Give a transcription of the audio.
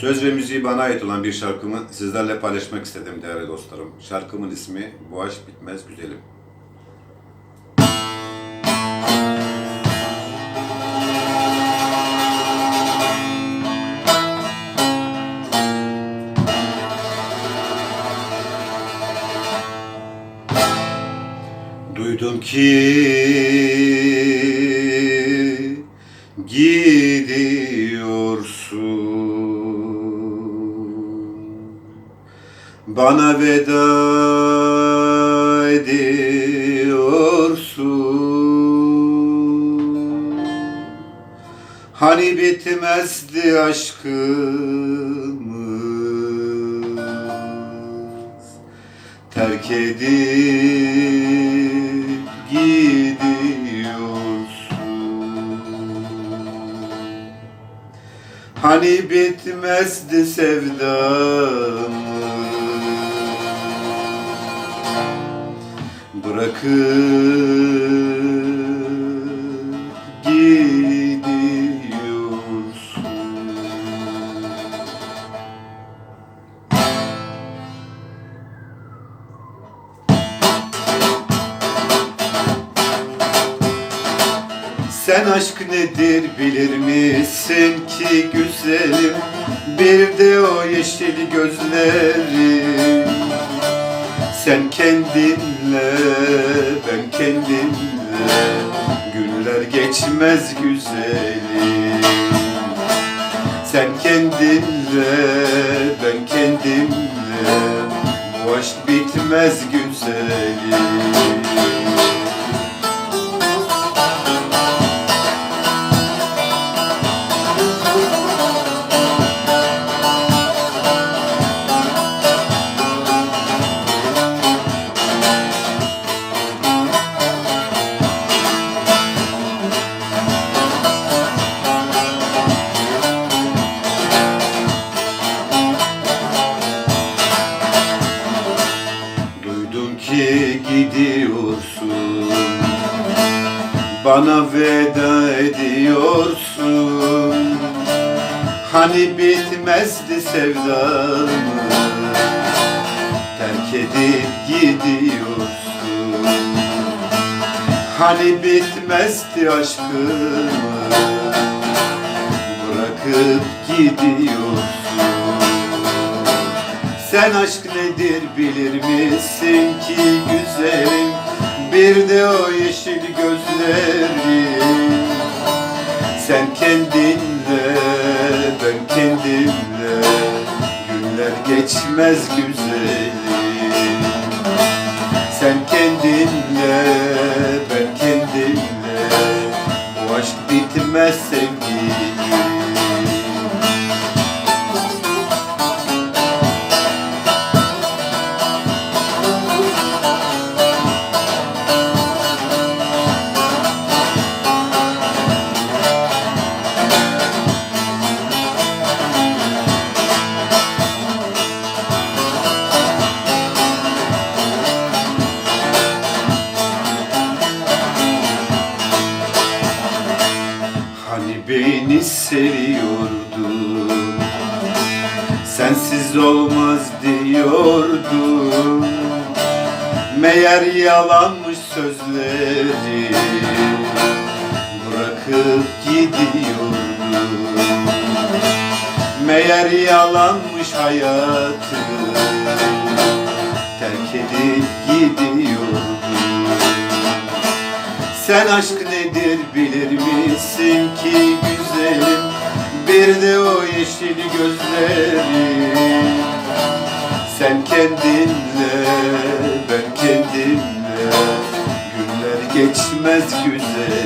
Söz ve müziği bana ait olan bir şarkımı sizlerle paylaşmak istedim değerli dostlarım. Şarkımın ismi Bu Aşk Bitmez Güzelim. Duydum ki gidiyorsun Bana veda ediyorsun. Hani bitmezdi aşkımız? Terk edip gidiyorsun. Hani bitmezdi sevdamız Bırakıp gidiyorsun. Sen aşk nedir bilir misin ki güzelim? Bir de o yeşil gözlerim Sen kendinle ben kendimle Günler geçmez güzelim. Sen kendinle ben kendimle Bu aşk bitmez güzelim gidiyorsun. Bana veda ediyorsun. Hani bitmezdi sevdamı Terk edip gidiyorsun. Hani bitmezdi aşkımı Bırakıp gidiyorsun sen aşk nedir bilir misin ki güzelim? Bir de o yeşil gözlerim Sen kendinle ben kendimle. Günler geçmez güzelim beni seviyordun Sensiz olmaz diyordun Meğer yalanmış sözleri Bırakıp gidiyordun Meğer yalanmış hayatı Terk edip gidiyordun sen aşk nedir bilir misin ki güzelim? Bir de o yeşil gözlerim Sen kendinle ben kendimle Günler geçmez güzelim